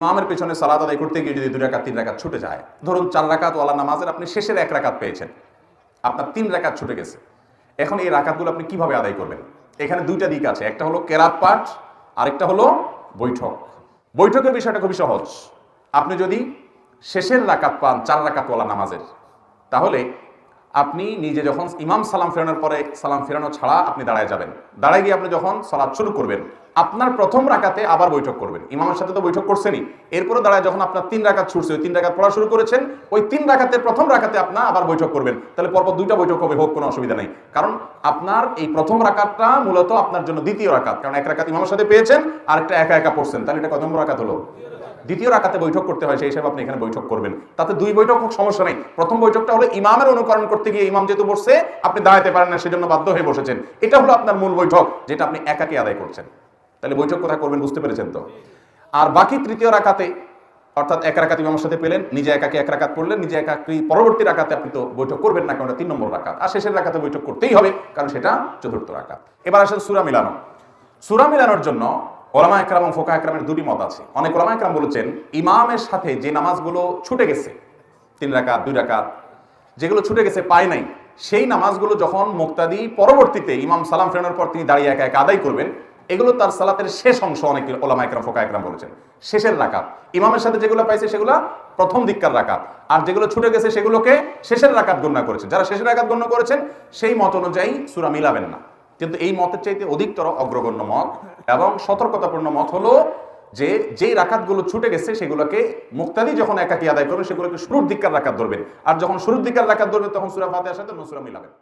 ইমামের পেছনে সালাত আদায় করতে গিয়ে যদি দুই রাকাত, তিন রাকাত ছুটে যায়, ধরুন চার রাকাত ওয়ালা নামাজের আপনি শেষের এক রাকাত পেয়েছেন, আপনার তিন রাকাত ছুটে গেছে। এখন এই রাকাতগুলো আপনি কীভাবে আদায় করবেন? এখানে দুইটা দিক আছে, একটা হলো কেরাত পাঠ, আরেকটা হলো বৈঠক। বৈঠকের বিষয়টা খুবই সহজ। আপনি যদি শেষের রাকাত পান, চার রাকাত ওয়ালা নামাজের, তাহলে আপনি নিজে যখন ইমাম সালাম ফেরানোর পরে সালাম ফেরানো ছাড়া আপনি দাঁড়ায় যাবেন। দাঁড়ায় গিয়ে আপনি যখন সালাদ শুরু করবেন, আপনার প্রথম রাকাতে আবার বৈঠক করবেন। ইমামের সাথে তো বৈঠক করছেনই। এরপরে দাঁড়ায় যখন আপনার তিন রাকাত ছুটছে, ওই তিন রাকাত পড়া শুরু করেছেন, ওই তিন রাকাতের প্রথম রাকাতে আপনার আবার বৈঠক করবেন। তাহলে পরপর দুইটা বৈঠক হবে, হোক, কোনো অসুবিধা নেই। কারণ আপনার এই প্রথম রাকাতটা মূলত আপনার জন্য দ্বিতীয় রাকাত। কারণ এক রাকাত ইমামের সাথে পেয়েছেন আর একটা একা একা পড়ছেন। তাহলে এটা কত রাকাত হলো? দ্বিতীয় রাকাতে বৈঠক করতে হয়, সেই হিসাবে আপনি এখানে বৈঠক করবেন। তাতে দুই বৈঠক সমস্যা নেই। প্রথম বৈঠকটা হলো ইমামের অনুকরণ করতে গিয়ে ইমাম যেহেতু বসছে, আপনি দাঁড়াতে পারেন না, সেজন্য বাধ্য হয়ে বসেছেন। এটা হলো আপনার মূল বৈঠক, যেটা আপনি একাকে আদায় করছেন। তাহলে বৈঠক কোথায় করবেন বুঝতে পেরেছেন তো? আর বাকি তৃতীয় রাকাতে, অর্থাৎ এক রাকাত ইমামের সাথে পেলেন, নিজে একাকে এক রাকাত পড়লেন, নিজে একাকি পরবর্তী রাকাতে আপনি তো বৈঠক করবেন না, কারণ তিন নম্বর রাকাত। আর শেষের রাকাতে বৈঠক করতেই হবে, কারণ সেটা চতুর্থ রাকাত। এবার আসেন সুরা মিলানো। সুরা মিলানোর জন্য ওলামা একরাম এবং ফোকা একরামের দুটি মত আছে। অনেক ওলামা একরাম বলেছেন, ইমামের সাথে যে নামাজগুলো ছুটে গেছে, তিন রাকাত, দুই রাকাত, যেগুলো ছুটে গেছে পায় নাই, সেই নামাজগুলো যখন মুক্তাদি পরবর্তীতে ইমাম সালাম ফেরানোর পর তিনি দাঁড়িয়ে একা একা আদায় করবেন, এগুলো তার সালাতের শেষ অংশ অনেক ওলামা একরাম, ফোকা একরাম বলেছেন। শেষের রাকাত। ইমামের সাথে যেগুলো পাইছে সেগুলো প্রথম দিককার রাকাত। আর যেগুলো ছুটে গেছে সেগুলোকে শেষের রাকাত গণ্য করেছেন যারা শেষের রাকাত গণ্য করেছেন, সেই মত অনুযায়ী সুরা মিলাবেন না। কিন্তু এই মতের চাইতে অধিকতর অগ্রগণ্য মত এবং সতর্কতাপূর্ণ মত হলো যে যেই রাকাতগুলো ছুটে গেছে সেগুলোকে মুক্তাদি যখন একাকি আদায় করবেন সেগুলোকে শুরুর দিককার রাকাত ধরবেন আর যখন শুরুর দিককার রাকাত ধরবেন তখন সুরা ফাতে সাথে নসুরা মিলাবেন